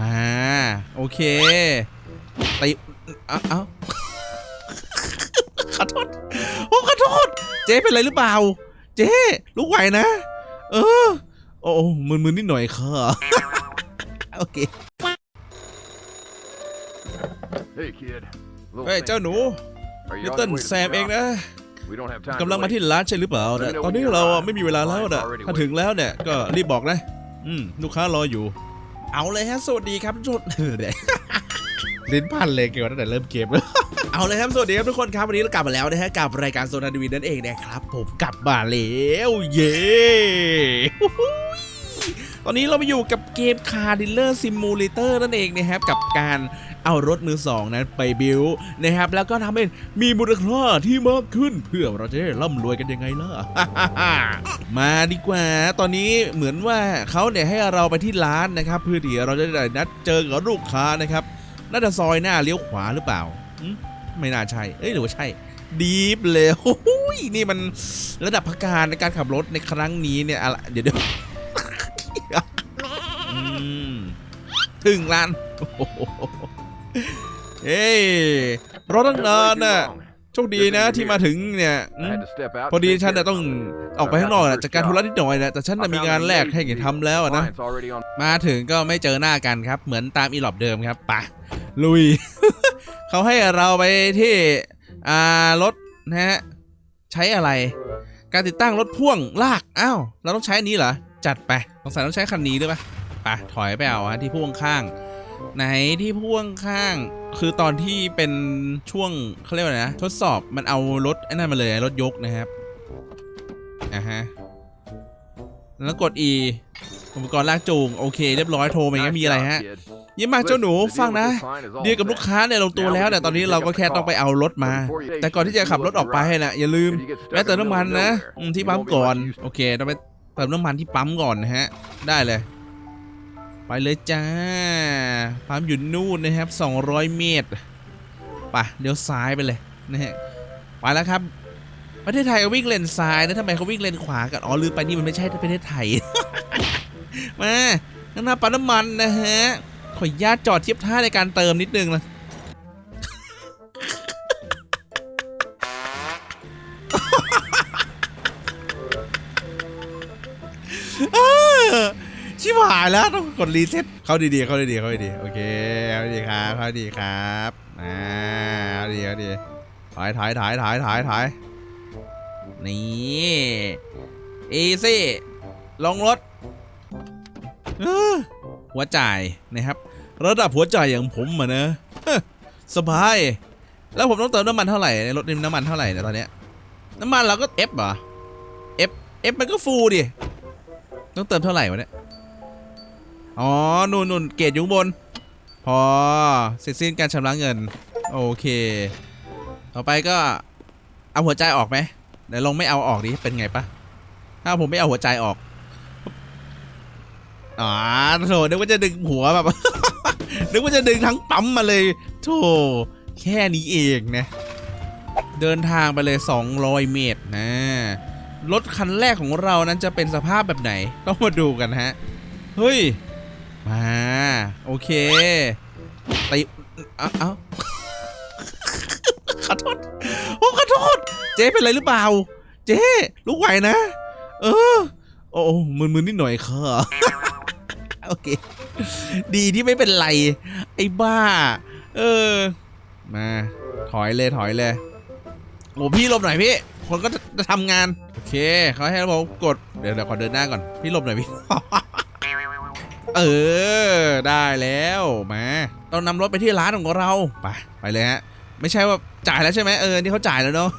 มาโอเคตีเอ้าเอ้าขอโทษโอ้ขอโทษ เจ๊เป็นไรหรือเปล่า เจ๊ลูกไหวนะ เออ โอ้มึนๆนิดหน่อยค่ะโอเค Hey kid. Little เฮ้ย thing. เจ้าหนู Are you นิ on เติ้ล your way to แซ the มเอง shop? นะ We don't have time. กำลัง to มา wait. ที่ร้านใช่หรือเปล่านะตอนนี้เราอะไม่มีเวลาแล้วนะถ้าถึงแล้วเนี่ยก็รีบบอกนะ อืม ลูกค้ารออยู่ เอาเลยฮะสวัสดีครับทุกคนเดี๋ยวลิ้นพันเลยเกี่ยวตั้งแต่เริ่มเกมแล้วเอาเลยครับสวัสดีครับทุกคนครับวันนี้เรากลับมาแล้วนะฮะกับรายการโซนาดีวีนั่นเองนะครับ ผมกลับมาแล้วเย้ต อนนี้เรามาอยู่กับเกม Car Dealer Simulator นั่นเองนะครับกับการเอารถมือสองนั้นไปบิวนะครับแล้วก็ทำให้มีมูลค่าที่มากขึ้น เพื่อเราจะได้ร่ำรวยกันยังไงล่ะ มาดีกว่า ตอนนี้เหมือนว่าเขาเนี่ยให้เราไปที่ร้านนะครับ เพื่อที่เราจะได้นัดเจอกับลูกค้านะครับน่าจะซอยหน้าเลี้ยวขวาหรือเปล่าไม่น่าใช่เอ้ยหรือว่าใช่ดีฟเลยนี่มันระดับพักการในการขับรถในครั้งนี้เนี่ยอะไรเดี๋ยวเดี๋ยว ถึงร้านโอ้โหเฮ้ยรอตั้ง Took นาน way too น่ะ long. โชคดีนะที่มาถึงเนี่ยอื I ม had to step out พอ to ดี take ฉัน care น่ะ of ต้อง something. ออกไปข้างนอก I น่ะ got จากการธุระนิดหน่อยนะแต่ฉันน่ะ I มี found งาน the แรก lady ให้เห็นทำแล้วอะนะ clients already on มาถึงก็ไม่เจอหน้ากันครับ เหมือนตามอีหลอบเดิมครับไปะลุย เขาให้เราไปที่อ่ารถนะฮะใช้อะไร การติดตั้งรถพ่วงลากอ้าวเราต้องใช้อันนี้เหรอจัดไปสงสัยต้องใช้คันนี้ด้วยปะ ไปถอยไปเอาฮะที่พ่วงข้าง ไหนที่พ่วงข้าง คือตอนที่เป็นช่วงเขาเรียกว่าไงนะทดสอบมันเอารถไอ้นั่นมาเลยรถยกนะครับอะฮะแล้วกด E อุปกรณ์ลากจูง โอเค เรียบร้อยโทรมาอย่างงี้มีอะไรฮะยี่ยมมากเจ้าหนูฟังนะ เดียวกับลูกค้าเนี่ยลงตัวแล้ว แต่ตอนนี้เราก็แค่ต้องไปเอารถมา แต่ก่อนที่จะขับรถออกไปน่ะอย่าลืมแม้เติมน้ำมันนะที่ปั๊มก่อน โอเคต้องไปเติมน้ำมันที่ปั๊มก่อนนะฮะ ได้เลย ไปเลยจ้าปั๊มอยู่นู่นนะครับ 200 เมตรไปเดี๋ยวซ้ายไปเลยนะฮะไปแล้วครับ ประเทศไทยวิ่งเลนซ้ายนะทำไมเขาวิ่งเลนขวากันอ๋อลืมไปนี่มันไม่ใช่ประเทศไทย มาข้างหน้าปั๊มน้ำมันนะฮะขออนุญาตจอดเทียบท่าในการเติมนิดนึงนะ ชิบหายแล้วต้องกดรีเซ็ตเข้าดีๆเข้าดีๆเข้าดีๆโอเคเข้าดีครับเข้าดีครับอ่าเข้าดีเข้าดีถอยถอยถอยถอยถอยถอยนี่อีซี่ลงรถหัวจ่ายนะครับ ระดับหัวจ่ายอย่างผมอะนะสบาย แล้วผมต้องเติมน้ำมันเท่าไหร่ในรถนี่น้ำมันเท่าไหร่เนี่ยตอนเนี้ยน้ำมันเราก็ F เหรอ F F มันก็ฟูดิต้องเติมเท่าไหร่วะเนี่ย อ๋อนู่นนู่นเกตอยู่บน พอเสร็จสิ้นการชำระเงิน โอเค ต่อไปก็ เอาหัวใจออกไหมเดี๋ยวลองไม่เอาออกดิเป็นไงปะถ้าผมไม่เอาหัวใจออกอ๋อโถนึกว่าจะดึงหัวแบบ นึกว่าจะดึงทั้งปั๊มมาเลยโถแค่นี้เองนะ เดินทางไปเลย 200 เมตรนะ รถคันแรกของเรานั้นจะเป็นสภาพแบบไหน ต้องมาดูกันฮะ เฮ้ย มาโอเคตีเอ้าเอ้าขอโทษโอ้ขอโทษ เจ๊เป็นไรหรือเปล่า เจ๊ลูกไหวนะ เออ โอ้มึนๆนิดหน่อยค่ะโอเค ดีที่ไม่เป็นไร ไอ้บ้า เออ มา ถอยเลยถอยเลยโอ้พี่ลบหน่อยพี่ คนก็จะทำงาน โอเคเขาให้เรากด เดี๋ยวเดี๋ยวขอเดินหน้าก่อน พี่ลบหน่อยพี่ เออ ได้แล้วมาต้องนำรถไปที่ร้านของเราไปไปเลยฮะไม่ใช่ว่าจ่ายแล้วใช่ไหมเออนี่เขาจ่ายแล้วเนาะ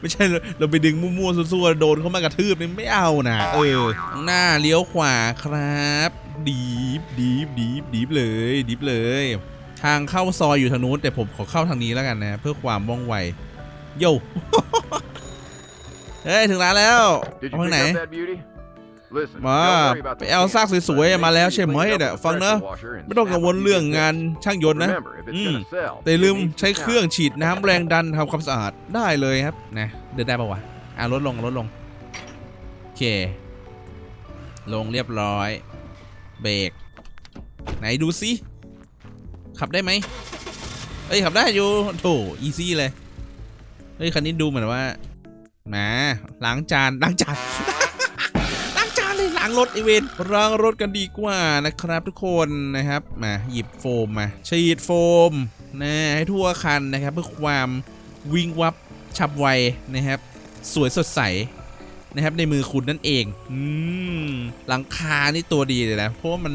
ไม่ใช่เราไปดึงมั่วๆซั่วๆโดนเขามากระทืบนี่ไม่เอานะเออหน้าเลี้ยวขวาครับดีฟดีฟดีฟดีฟเลยดีฟเลย ทางเข้าซอยอยู่ทางนู้นแต่ผมขอเข้าทางนี้แล้วกันนะ เพื่อความว่องไวโย่เฮ้ยถึงร้านแล้วเอาทางไหน มา don't worry about ไป the เอา scan, ซากสวยๆ but มา make แล้ว sure ใช่ you ไหม clean up เนี่ย the ฟังนะ pressure washer and ไม่ต้องกังวล snap a เรื่อง few งาน bits. ช่างยนต์นะ Remember, if it's อืม gonna sell, แต่ลืม it needs to ใช้ count. เครื่องฉีดน้ำแรงดันทำความสะอาดได้เลยครับนะเดินได้ปะวะอะลดลงลดลงโอเค ลงเรียบร้อยเบรกไหนดูซิขับได้ไหมเอ้ยขับได้อยู่โถอีซี่เลยเฮ้ยคันนี้ดูเหมือนว่าแหมล้างจานล้างจานล้างจานเล้างรถไอเวนล้างรถกันดีกว่านะครับทุกคนนะครับมาหยิบโฟมมาฉีดโฟมนะให้ทั่วคันนะครับ เพื่อความวิ่งวับฉับไวนะครับ สวยสดใสนะครับในมือคุณนั่นเองอืมหลังคานี่ตัวดีเลยนะเพราะว่ามัน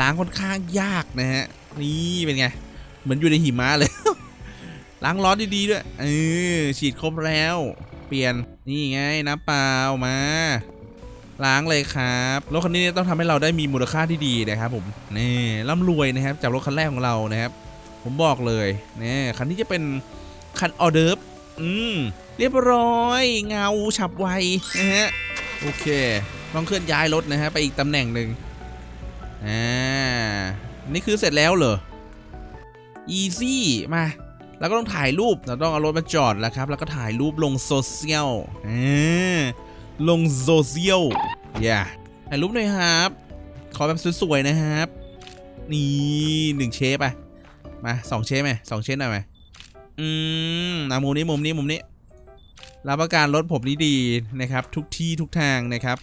ล้างค่อนข้างยากนะฮะนี่เป็นไง เหมือนอยู่ในหิมะเลย ล้างร้อนดีๆด้วยเออฉีดครบแล้ว เปลี่ยนนี่ไงน้ำเปล่ามา ล้างเลยครับรถคันนี้ต้องทำให้เราได้มีมูลค่าที่ดีนะครับผมนี่ร่ำรวยนะครับจากรถคันแรกของเรานะครับ ผมบอกเลยนี่คันนี้จะเป็นคันออเดิร์ฟอืมเรียบร้อย เงาฉับไวนะฮะโอเค ต้องเคลื่อนย้ายรถนะฮะไปอีกตำแหน่งหนึ่งอ่านี่คือเสร็จแล้วเหรอ easy มาแล้วก็ต้องถ่ายรูปเราต้องเอารถมาจอดแล้วครับ แล้วก็ถ่ายรูปลงโซเชียลอ่า ลงโซเชียลอย่าถ่ายรูปหน่อยครับ ขอแบบสวยๆนะครับ นี่หนึ่งเชฟไปมาสองเชฟไหมสองเชฟหน่อยไหมอืมนะมุมนี้มุมนี้มุมนี้รับประกันรถผมนี้ดีนะครับ ทุกที่ทุกทางนะครับ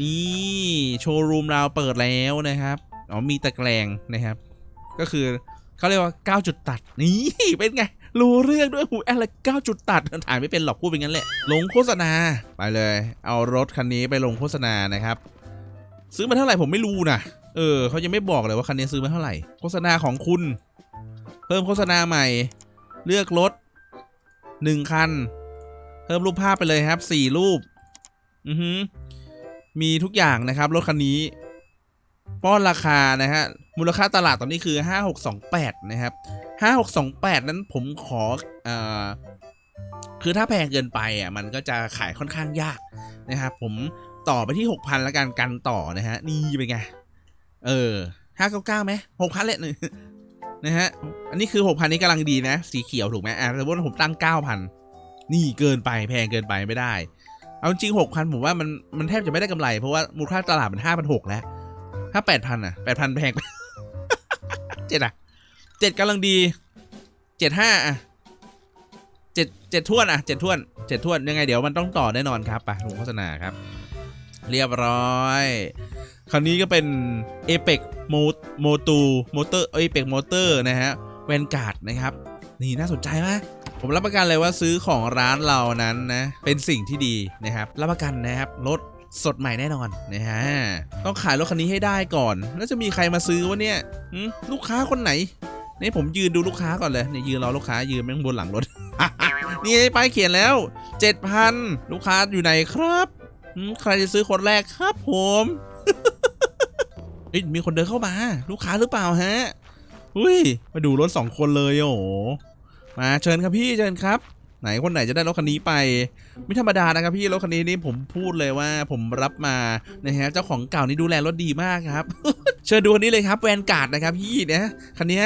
นี่โชว์รูมเราเปิดแล้วนะครับอ๋อมีตะแกรงนะครับ ก็คือเขาเรียกว่า9จุดตัดนี่เป็นไง รู้เรื่องด้วยหูอะไร9จุดตัดถ่ายไม่เป็นหรอกพูดเป็นงั้นแหละ ลงโฆษณาไปเลย เอารถคันนี้ไปลงโฆษณานะครับ ซื้อมาเท่าไหร่ผมไม่รู้นะเออเขายังไม่บอกเลยว่าคันนี้ซื้อมาเท่าไหร่ โฆษณาของคุณ เพิ่มโฆษณาใหม่ เลือกรถหนึ่งคัน เพิ่มรูปภาพไปเลยครับสี่รูป อือฮึมีทุกอย่างนะครับรถคันนี้ ป้อนราคานะฮะ มูลค่าตลาดตอนนี้คือ 5628 นะครับ 5628 นั้นผมขออคือถ้าแพงเกินไปอะมันก็จะขายค่อนข้างยากนะครับผมต่อไปที่ 6,000 แล้วกันกันต่อนะฮะ นี่เป็นไง เออ 599ไหม6,000เลยหนึ่งนะฮะ อันนี้คือ 6,000 นี้กำลังดีนะ สีเขียวถูกไหมอะสมมติผมตั้ง 9,000 นี่เกินไปแพงเกินไปไม่ได้ เอาจริง 6,000 ผมว่ามันมันแทบจะไม่ได้กำไร เพราะว่ามูลค่าตลาดมัน5,600 แล้ว ถ้า 8,000 อะ 8,000 แพงไป เจ็ดอะเจ็ดกำลังดีเจ็ดห้าอะเจ็ดเจ็ดทวนอะเจ็ดทวนเจ็ดทวนยังไงเดี๋ยวมันต้องต่อแน่นอนครับไปลงโฆษณาครับ เรียบร้อย คราวนี้ก็เป็น a p e x m o m o t o Motor a p e x Motor นะฮะแวนการ์ดนะครับ นี่น่าสนใจไหมผมรับประกันเลยว่าซื้อของร้านเรานั้นนะเป็นสิ่งที่ดีนะครับ รับประกันนะครับรถ สดใหม่แน่นอนนะฮะต้องขายรถคันนี้ให้ได้ก่อน แล้วจะมีใครมาซื้อวะเนี่ยลูกค้าคนไหนนี่ผมยืนดูลูกค้าก่อนเลยเนี่ยยืนรอลูกค้ายืนแม่งบนหลังรถนี่ไป้ายเขียนแล้ว7,000ลูกค้าอยู่ไหนครับใครจะซื้อคนแรกครับผมมีคนเดินเข้ามา ลูกค้าหรือเปล่าฮะอุ้ยมาดูรถสองคนเลยโอ้โหมาเชิญครับพี่เชิญครับ ไหนคนไหนจะได้รถคันนี้ไป ไม่ธรรมดานะครับพี่รถคันนี้นี่ผมพูดเลยว่าผมรับมานะฮะเจ้าของเก่านี่ดูแลรถดีมากครับ เชิญดูคันนี้เลยครับแวนการ์ดนะครับพี่นะคันเนี้ย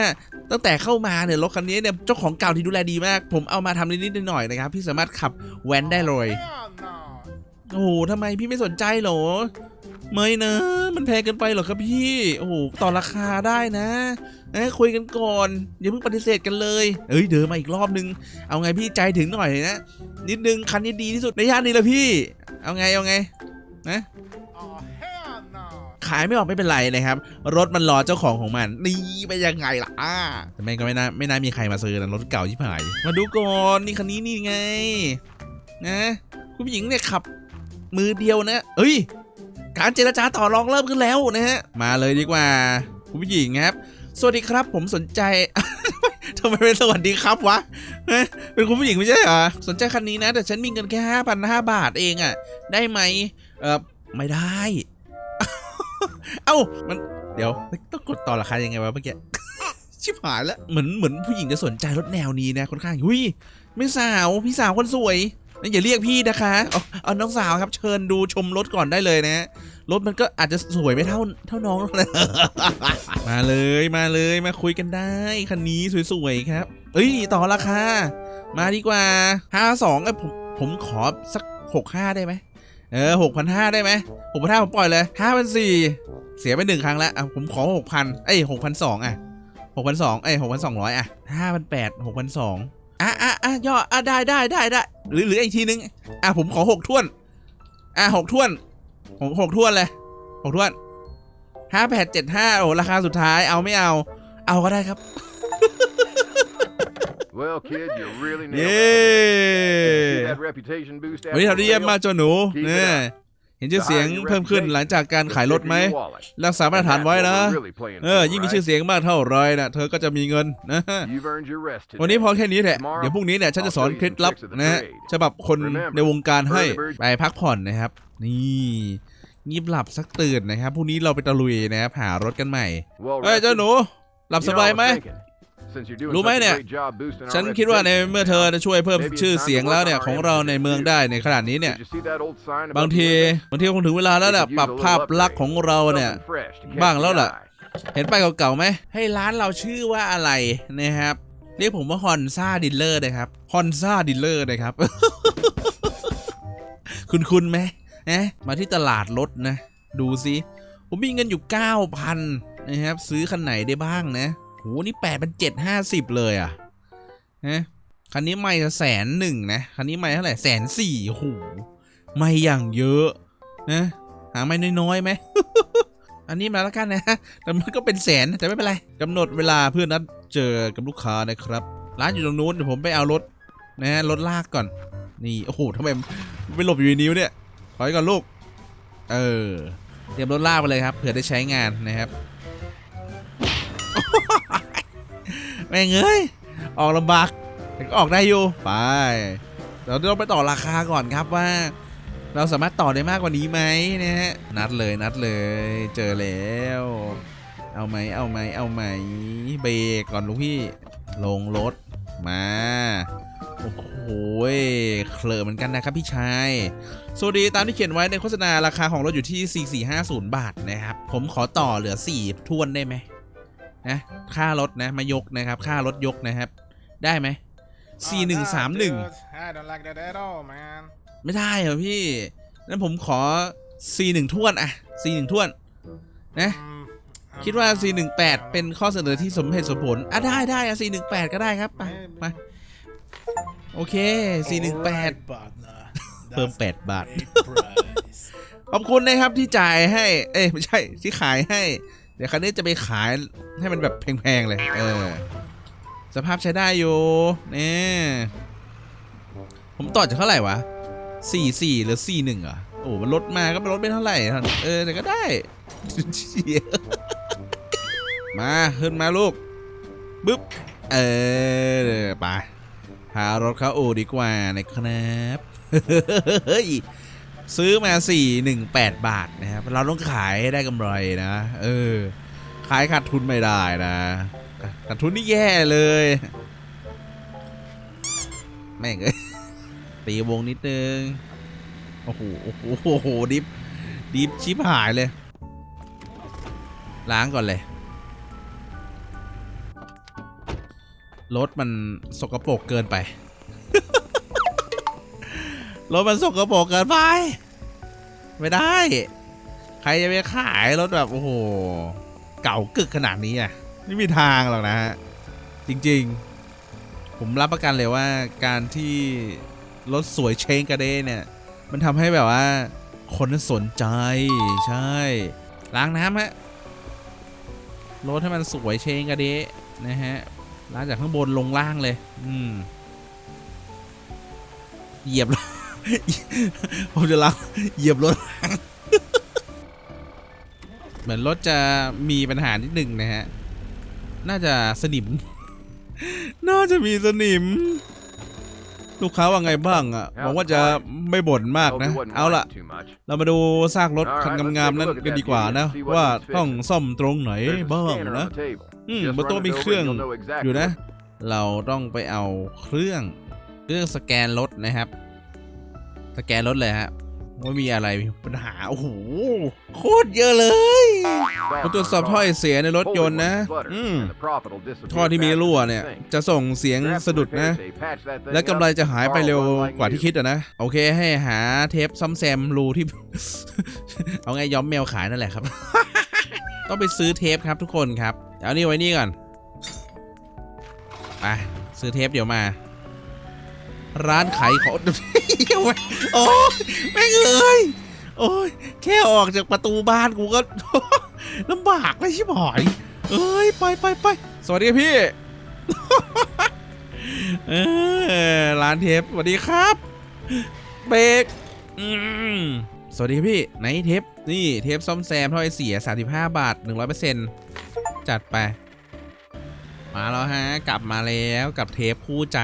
ตั้งแต่เข้ามาเนี่ยรถคันนี้เนี่ยเจ้าของเก่าที่ดูแลดีมาก ผมเอามาทำนิดๆหน่อยๆนะครับพี่สามารถขับแวนได้เลยโอ้โหทำไมพี่ไม่สนใจเหรอ ไม่นะ มันแพงเกินไปหรอครับพี่ โอ้โห ต่อราคาได้นะเอ้คุยกันก่อน อย่าเพิ่งปฏิเสธกันเลย เอ้ย เดินมาอีกรอบนึง เอาไงพี่ใจถึงหน่อยนะ นิดนึง คันนี้ดีที่สุดในย่านนี้ละพี่ เอาไง เอาไง นะขายไม่ออกไม่เป็นไรนะครับ รถมันรอเจ้าของของมัน นี่ไปยังไงล่ะแต่แม่งก็ไม่น่าไม่น่ามีใครมาซื้อนะรถเก่าที่ผาย มาดูก่อนนี่คันนี้นี่ไง นะ คุณผู้หญิงเนี่ยขับ มือเดียวนะ เอ้ย การเจรจาต่อรองเริ่มขึ้นแล้วนะฮะ มาเลยดีกว่า คุณผู้หญิงครับ สวัสดีครับ ผมสนใจทำไมเป็นสวัสดีครับวะ เป็นคุณผู้หญิงไม่ใช่เหรอ สนใจคันนี้นะ แต่ฉันมีเงินแค่ห้าพันห้าบาทเองอะได้ไหม เออไม่ได้ เอ้า มัน เดี๋ยว ต้องกดต่อราคายังไงวะเมื่อกี้ ชิบหายแล้ว เหมือนเหมือนผู้หญิงจะสนใจรถแนวนี้นะค่อนข้าง หุยไม่สาว พี่สาวคนสวย อย่าเรียกพี่นะคะเอาเอาน้องสาวครับ เชิญดูชมรถก่อนได้เลยนะรถมันก็อาจจะสวยไม่เท่าเท่าน้องหรอกนะ มาเลยมาเลยมาคุยกันได้คันนี้สวยๆครับ เอ้ยต่อราคามาดีกว่าห้าสองไอ้ผมผมขอสักหกห้าได้ไหมเออหกพันห้าได้ไหมหกพันห้าผมปล่อยเลยห้าพันสี่เสียไปหนึ่งครั้งแล้วอะผมขอหกพันเอ้ยหกพันสองอะหกพันสองเอ้ยหกพันสองร้อยอะห้าพันแปดหกพันสอง อะอะอะย่ออะได้ได้ได้ได้หรือหรืออีกทีนึงอะผมขอหกท่วน อะหกท่วนหกหกท่วนเลยหกท่วนห้าแปดเจ็ดห้าโอ้ราคาสุดท้ายเอาไม่เอา เอาก็ได้ครับ Well, kid, you really nailed เย้ it. See that reputation boost วันนี้ after ทำได้ the เยี่ยม sale? มากเจ้าหนู Keep it เนี่ย up. เห็นชื่อเสียงเพิ่มขึ้นหลังจากการขายรถไหมรักษามาตรฐานไว้นะ เออ ยิ่งมีชื่อเสียงมากเท่าไรนะเธอก็จะมีเงินนะ You've earned your rest วันนี้ today. พอแค่นี้แหละ เดี๋ยวพรุ่งนี้เนี่ยฉันจะสอนเคล็ดลับนะฮะฉบับคนในวงการให้ไปพักผ่อนนะครับ นี่งีบหลับสักตื่นนะครับพรุ่งนี้เราไปตะลุยนะครับหารถกันใหม่ Well เอ้ยเจ้าหนู หลับ You ส know, บาย I was ไหม thinking, since you're doing รู้ไหม such a เนี่ย great job boosting our ฉันคิดว่าใน reputation เมื่อเธอจะช่วยเพิ่ม Maybe it's ชื่อ time to เสียง work แล้ว on เนี่ย our ของเราในเมืองได้ในขนาดนี้เนี่ย Did you see that old sign above บาง the ที window? บางทีคงถึงเวลาแล้วแหละ Could use ปรับ a little ภาพลักษณ์ upgrade. ของเราเนี่ย Something fresh to catch บ้างแล้ว the ล่ะ eye. เห็นป้ายเก่าๆไหม ให้ร้านเราชื่อว่าอะไรนะครับ เรียกผมว่าฮอนซ่าดิลเลอร์นะครับฮอนซ่าดิลเลอร์นะครับ คุณคุณไหมนะมาที่ตลาดรถนะ ดูสิผมมีเงินอยู่ 9,000นะครับ ซื้อคันไหนได้บ้างนะ โหนี่แปดเป็นเจ็ดห้าสิบเลยอะนะคันนี้ไม่แสนหนึ่งนะ คันนี้ไม่เท่าไหร่แสนสี่โอ้โหไม่อย่างเยอะนะหาไม่น้อยๆไหม อันนี้มาแล้วกันนะ แต่มันก็เป็นแสนแต่ไม่เป็นไรกำหนดเวลาเพื่อนัดเจอกับลูกค้านะครับ ร้านอยู่ตรงนู้นเดี๋ยวผมไปเอารถนะฮะรถลากก่อน นี่โอ้โหทำไมไม่หลบอยู่ในนิ้วเนี่ยถอยก่อนลูก เออ เตรียมรถลากไปเลยครับเผื่อได้ใช้งานนะครับ แม่งเอ้ยออกลำบากแต่ก็ออกได้อยู่ไปเดี๋ยวเราไปต่อราคาก่อนครับว่า เราสามารถต่อได้มากกว่านี้ไหมนะฮะนัดเลยนัดเลย เจอแล้ว เอาไหมเอาไหมเอาไหมเบรกก่อนลูกพี่ลงรถมาโอ้โหเคลอะเหมือนกันนะครับพี่ชายสวัสดีตามที่เขียนไว้ในโฆษณาราคาของรถอยู่ที่ 4450 บาทนะครับ ผมขอต่อเหลือ 4 ทวนได้ไหม นะค่ารถนะมายกนะครับ ค่ารถยกนะครับ ได้ไหม Oh, 4131 no, dude. I don't like that at all, man. ไม่ได้เหรอพี่นั้นผมขอ C1 ท่วนอะ C1 ท่วน นะ Mm, คิดว่า um, C18 เป็นข้อเสนอที่สมเหตุสมผลอะได้ได้อะ C18 ก็ได้ครับไป maybe. มาโอเค C18 Alright, partner. เพิ่ม That's 8บาท great price. ขอบคุณนะครับที่จ่ายให้ เอ้ยไม่ใช่ที่ขายให้เดี๋ยวคันนี้จะไปขายให้มันแบบแพงๆเลย เออ สภาพใช้ได้อยู่เนี่ยผมต่อจากเท่าไหร่วะสี่สี่หรือสี่หนึ่งอะโอ้มันลดมาก็ไม่ลดไม่เท่าไหร่เออแต่ก็ได้มาขึ้นมาลูกบึ๊บเออไปพารถเข้าอูดีกว่านะครับเฮ้ย ซื้อมา 418 บาทนะครับ เราต้องขายให้ได้กำไรนะ เออ ขายขาดทุนไม่ได้นะขาดทุนนี่แย่เลย แม่งเอ้ยตีวงนิดนึง โอ้โห โอ้โหโอ้โห ดิฟ ดิฟชิบหายเลย ล้างก่อนเลย รถมันสกปรกเกินไป รถมันสกปรกเกินไป ไม่ได้ ใครจะไปขายรถแบบโอ้โห เก่ากึกขนาดนี้อะไม่มีทางหรอกนะฮะ จริงๆ ผมรับประกันเลยว่าการที่รถสวยเชงกระเดเนี่ย มันทำให้แบบว่า คนสนใจ ใช่ ล้างน้ำฮะ รถให้มันสวยเชงกระเดะนะฮะ ล้างจากข้างบนลงล่างเลย อืมเหยียบ ผมจะล้างเหยียบรถ เหมือนรถจะมีปัญหานิดหนึ่งนะฮะ น่าจะสนิม น่าจะมีสนิม ลูกค้าว่าไงบ้างอะหวังว่าจะไม่บ่นมาก Hope นะ you wasn't เอาละ whining too much. เรามาดูซากรถคันงามๆนั้นกันดีกว่านะ ว่าต้องซ่อมตรงไหน There's a บ้าง scanner นะ on the table. อืม Just บนโต๊ะ run it มี over เครื่อง and you'll know exactly อยู่นะ what- เราต้องไปเอาเครื่องเครื่องสแกนรถนะครับ สแกนรถเลยฮะว่ามีอะไรปัญหาโอ้โหโคตรเยอะเลยผมตรวจสอบท่อไอเสียในรถยนต์นะอืมท่อที่มีรั่วเนี่ย จะส่งเสียงสะดุดนะ และกำไรจะหายไปเร็วกว่าที่คิดอะนะ โอเคให้หาเทปซ่อมแซมรูที่ เอาไงย้อมแมวขายนั่นแหละครับ ต้องไปซื้อเทปครับทุกคนครับ เอานี่ไว้นี่ก่อนไปซื้อเทปเดี๋ยวมา ร้านขายของ โอ้ยแม่งเอ้ยโอ้ยแค่ออกจากประตูบ้านกูก็ลำบากเลยชิบหายเอ้ยไปไปไปสวัสดีพี่เออร้านเทปสวัสดีครับเบรกสวัสดีพี่ไหนเทปนี่เทปซ่อมแซมถ้อยเสีย 35 บาท 100%จัดไป มาแล้วฮะ กลับมาแล้วกับเทปคู่ใจ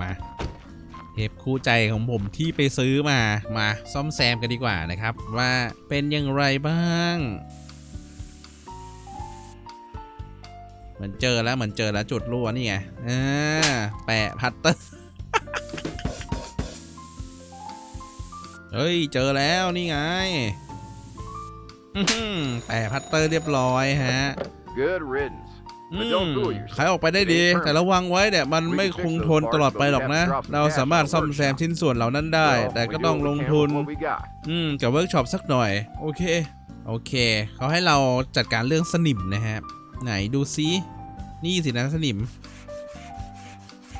มา เทปคู่ใจของผมที่ไปซื้อมามาซ่อมแซมกันดีกว่านะครับ ว่าเป็นอย่างไรบ้างเหมือนเจอแล้วเหมือนเจอแล้วจุดรั่วนี่ไงอ่าแปะพัตเตอร์เฮ้ย เจอแล้วนี่ไงแปะพัตเตอร์เรียบร้อยฮะ Good riddance. อื But ม don't fool yourself. ขายออกไปได้ดี แต่ระวังไว้เนี่ยมันไม่คงทนตลอดไปหรอกนะ เราสามารถซ่อมแซมชิ้นส่วนเหล่านั้นได้ Well, แต่ we ก็ do ต้อง what ล we ง can ทุน with what we got. อืม กับเวิร์กช็อปสักหน่อย โอเค โอเค เขาให้เราจัดการเรื่องสนิมนะฮะไหนดูซินี่สินะสนิม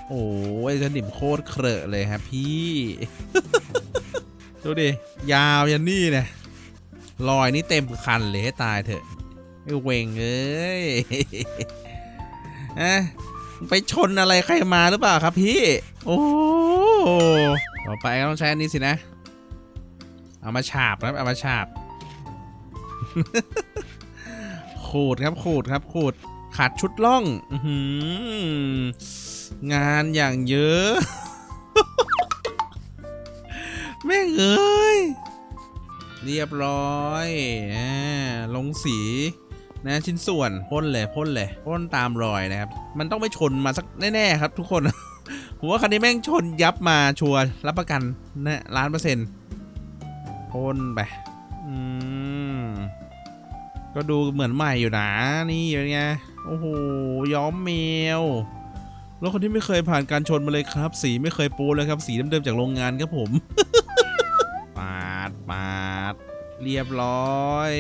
โอ้ยสนิมโคตรเครอะเลยครับพี่ ดูดิ ยาวยันนี่เนี่ยรอยนี่เต็มคันเลยให้ตายเถอะ ไอ้เวงเอ้ยอะไปชนอะไรใครมาหรือเปล่าครับพี่ โอ้ต่อไปก็ต้องใช้อันนี้สินะ เอามาฉาบครับเอามาฉาบ ขูดครับขูดครับขูดขาดชุดล่องงานอย่างเยอะ แม่งเอ้ย เรียบร้อยอลงสี นะชิ้นส่วนพ่นเลยพ่นเลยพ่นตามรอยนะครับ มันต้องไม่ชนมาสักแน่ๆครับทุกคน ผมว่าคันนี้แม่งชนยับมาชัวร์รับประกันนะล้านเปอร์เซ็นต์พ่นไปอืมก็ดูเหมือนใหม่อยู่นะนี่เป็นไงโอ้โหย้อมแมวรถคนที่ไม่เคยผ่านการชนมาเลยครับ สีไม่เคยปูเลยครับ สีเดิมๆจากโรงงานครับผมปาดปาดเรียบร้อย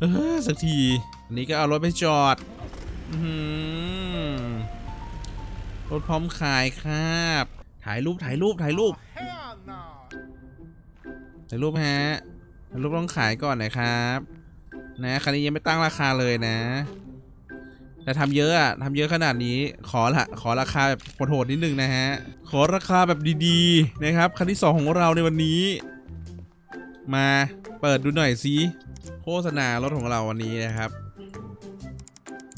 เออสักทีอันนี้ก็เอารถไปจอดรถพร้อมขายครับ ถ่ายรูปถ่ายรูปถ่ายรูปถ่ายรูปฮะถ่ายรูปต้องขายก่อนนะครับ นะคันนี้ยังไม่ตั้งราคาเลยนะ แต่ทำเยอะอะทำเยอะขนาดนี้ขอละขอราคาแบบโหดๆนิดนึงนะฮะ ขอราคาแบบดีๆนะครับคันที่2ของเราในวันนี้ มาเปิดดูหน่อยสิ โฆษณารถของเราวันนี้นะครับ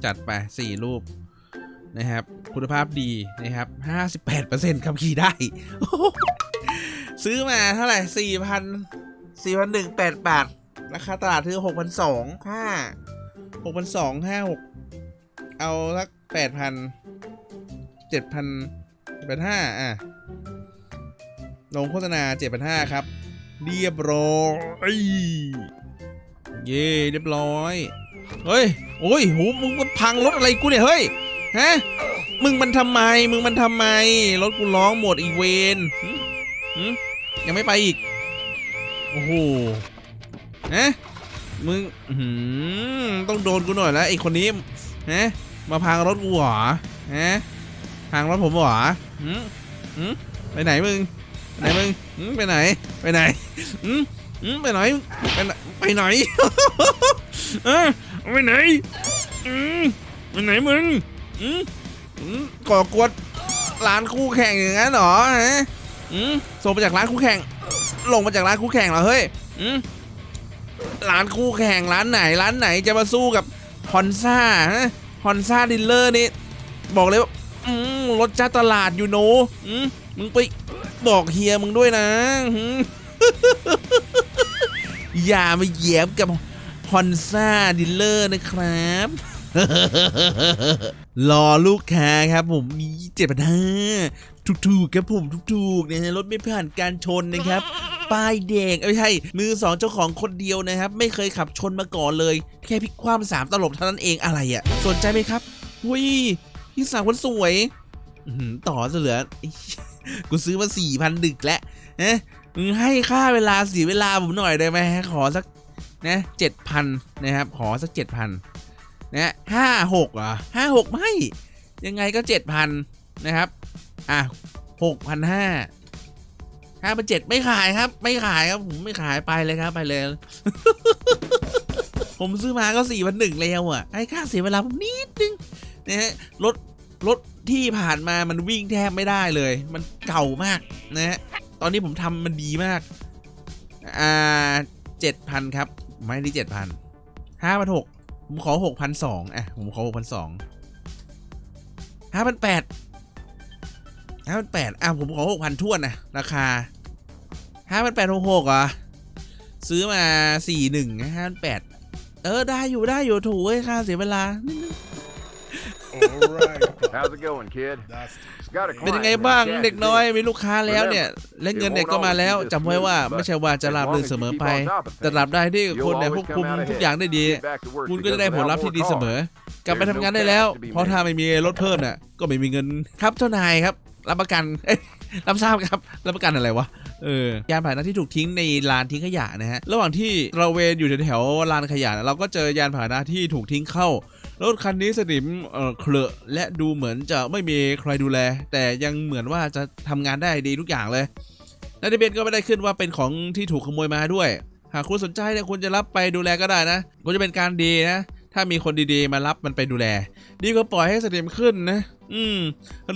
จัดไป 4 รูปนะครับ คุณภาพดีนะครับ 58%ขับขี่ได้ ซื้อมาเท่าไหร่ 4,000 4,108 บาท ราคาตลาดคือ 6,200ห้า6,200ห้าหกเอาสัก 8,000 7,000 8,500 อะ ลงโฆษณา 7,500 ครับ เรียบร้อย เย่เรียบร้อย เฮ้ย โอ้ยโหมึงมันพังรถอะไรกูเนี่ย เฮ้ย ฮะ มึงมันทำไม มึงมันทำไม รถกูร้องหมดอีเวนยังไม่ไปอีก โอ้โห ฮะ มึงหือต้องโดนกูหน่อยแล้วไอ้คนนี้ ฮะ มาพังรถกูเหรอ ฮะ พังรถผมเหรอหืมหืมไปไหนมึง ไปไหนมึงหืมไปไหน ไปไหนหืม ไปไหนไปไหนไปไหนไปไหนไปไหนมึงก่อกวนร้านคู่แข่งอย่างนั้นเหรอฮะส่งมาจากร้านคู่แข่ง ลงมาจากร้านคู่แข่งเหรอเฮ้ยร้านคู่แข่งร้านไหน ร้านไหนจะมาสู้กับฮอนซ่าฮะฮอนซ่าดิลเลอร์นี่บอกเลยว่ารถจ้าตลาดอยู่โนมึงไปบอกเฮียมึงด้วยนะ อย่ามาเหยียบกับฮอนซ่าดิลเลอร์นะครับรอลูกค้าครับผมมีเจ็ดพันห้าถูกๆครับผมถูกๆเนะฮะรถไม่ผ่านการชนนะครับป้ายแดงเอ้ยไม่ใช่มือสองเจ้าของคนเดียวนะครับ ไม่เคยขับชนมาก่อนเลย แค่พลิกคว่ำสามตลบเท่านั้นเองอะไรอะ่ะ สนใจไหมครับหุยพี่สาวคนสวยต่อซะเหลือ กูซื้อมาสี่พันดึกแล้วนะ ให้ค่าเวลาเสียเวลาผมหน่อยได้ไหมขอสักนะเจ็ดพันนะครับ ขอสักเจ็ดพันนะห้าหกอะห้าหกไม่ ยังไงก็เจ็ดพันนะครับ อะหกพันห้าห้าพันเจ็ดไม่ขายครับ ไม่ขายครับผมไม่ขายไปเลยครับไปเลย ผมซื้อมาก็สี่พันหนึ่งแล้วอะให้ค่าเสียเวลาผมนิดนึงนะฮะรถรถที่ผ่านมามันวิ่งแทบไม่ได้เลย มันเก่ามากนะฮะ ตอนนี้ผมทำมันดีมาก อ่าเจ็ดพันครับ ไม่ได้เจ็ดพันห้าพันหกผมขอหกพันสองอะ ผมขอหกพันสองห้าพันแปดห้าพันแปดอะ ผมขอหกพันทวนนะราคาห้าพันแปดหกหกอะซื้อมาสี่หนึ่งห้าพันแปดเออ ได้อยู่ได้อยู่ถูกเว้ยค่าเสียเวลา Alright. How's it going, kid? That's Got a เป็นยังไง client บ้าง named เด็ก Jack น้อย Smith. มีลูกค้าแล้วเนี่ย และเงินเด็กก็มาแล้วจำไว้ว่าไม่ใช่ว่าจะราบรื่นเสมอไป แต่ตราบใดที่คนเนี่ยควบคุมทุกอย่างได้ดี Get back to work คุณก็จะ because ได้ผล without ลัพธ์ที่ more ดีเสม cars, อกลับไปทำงานได้แล้ว เพราะถ้าไม่มีรถเพิ่มน่ะก็ไม่มีเงินครับเจ้านายครับ รับประกันเอ้ยรับทราบครับรับประกันอะไรวะเออยานพาหนะที่ถูกทิ้งในลานทิ้งขยะนะฮะระหว่างที่เราเวนอยู่แถวๆลานขยะนะเราก็เจอยานพาหนะที่ถูกทิ้งเข้า รถคันนี้สนิมเอ่อเคลอะและดูเหมือนจะไม่มีใครดูแล แต่ยังเหมือนว่าจะทำงานได้ดีทุกอย่างเลยและทะเบียนก็ไม่ได้ขึ้นว่าเป็นของที่ถูกขโมยมาด้วย หากคุณสนใจเนี่ยคุณจะรับไปดูแลก็ได้นะคุณจะเป็นการดีนะ ถ้ามีคนดีๆ มารับมันไปดูแล ดีกว่าปล่อยให้สนิมขึ้นนะ อืม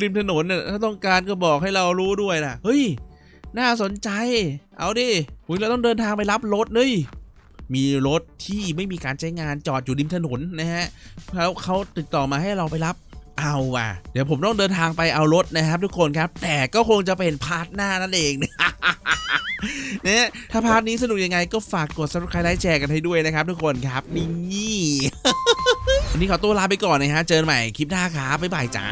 ริมถนนเนี่ยถ้าต้องการก็บอกให้เรารู้ด้วยนะเฮ้ย น่าสนใจ เอาดิคุณเราต้องเดินทางไปรับรถเลย มีรถที่ไม่มีการใช้งานจอดอยู่ริมถนนนะฮะแล้วเขาติดต่อมาให้เราไปรับเอาว่ะ เดี๋ยวผมต้องเดินทางไปเอารถนะครับ ทุกคนครับ แต่ก็คงจะเป็นพาร์ทหน้านั่นเองเนี่ยถ้าพาร์ทนี้สนุกยังไงก็ฝากกด subscribe ไลค์แชร์กันให้ด้วยนะครับ ทุกคนครับนี่วันนี้ขอตัวลาไปก่อนนะฮะเจอกันใหม่คลิปหน้าครับบ๊ายบายจ้า